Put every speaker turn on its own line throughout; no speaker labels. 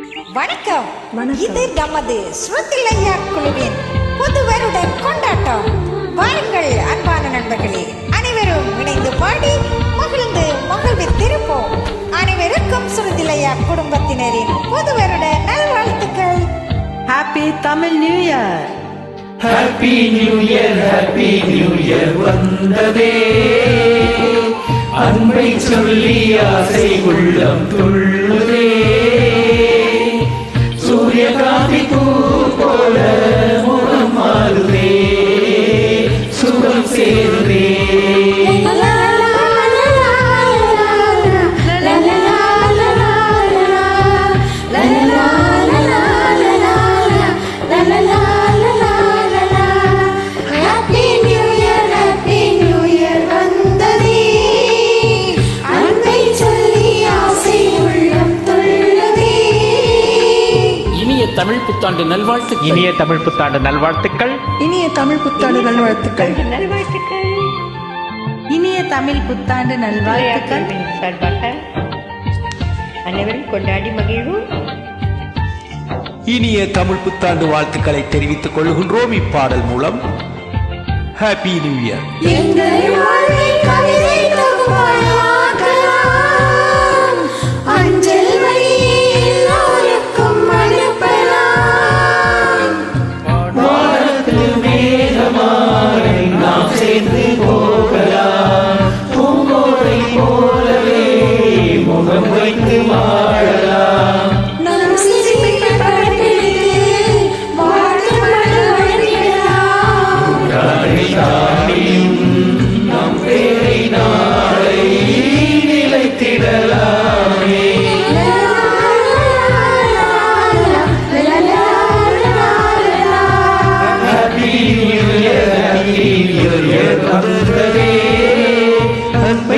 வணக்கம். இது நமது ஸ்ருதிலையா குழுவின் புது வருட கொண்டாட்டம். வாருங்கள் அன்பான நண்பர்களே. அனைவரும் இணைந்து பாடி மகிழ்ந்து மகிழ்வித்திருப்போம். அனைவருக்கும் ஸ்ருதிலையா குடும்பத்தினரின் புது வருட நல்வாழ்த்துக்கள்.
Happy Tamil new year
happy new year happy new year வந்ததே. அன்பை சொல்லி ஆசை உள்ளம் துள்ளுதே.
தமிழ் புத்தாண்டு நல்வாழ்த்துக்கள்.
இனிய தமிழ் புத்தாண்டு நல்வாழ்த்துக்கள்.
இனிய தமிழ் புத்தாண்டு நல்வாழ்த்துக்கள்.
இனிய தமிழ் புத்தாண்டு நல்வாழ்த்துக்கள்.
சார்பாக அனைவரும் கொண்டாடி மகிழ்வோம்.
இனிய தமிழ் புத்தாண்டு வாழ்த்துக்களை தெரிவித்துக் கொள்கின்றோம் இப்பாடல் மூலம். ஹாப்பி நியூ இயர்
向いてます。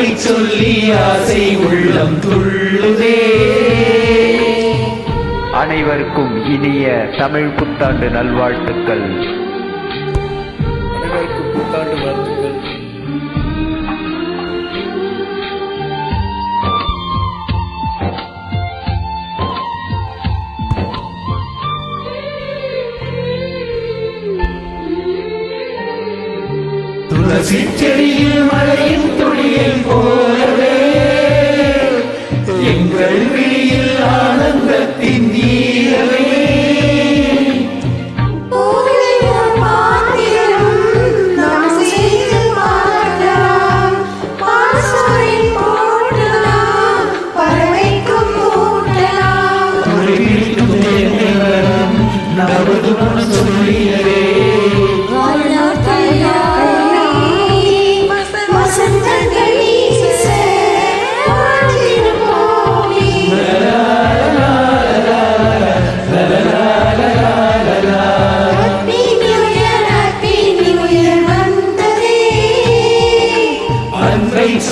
அன்பை சொல்லி ஆசை உள்ளம் துள்ளுதே.
அனைவருக்கும் இனிய தமிழ் புத்தாண்டு நல்வாழ்த்துக்கள்.
அனைவருக்கும் புத்தாண்டு வாழ்த்துக்கள்.
துளசி செடியில் மழையின்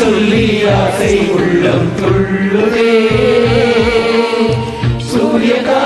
சொல்லி ஆசை உள்ளம் துள்ளுதே. சூரியகா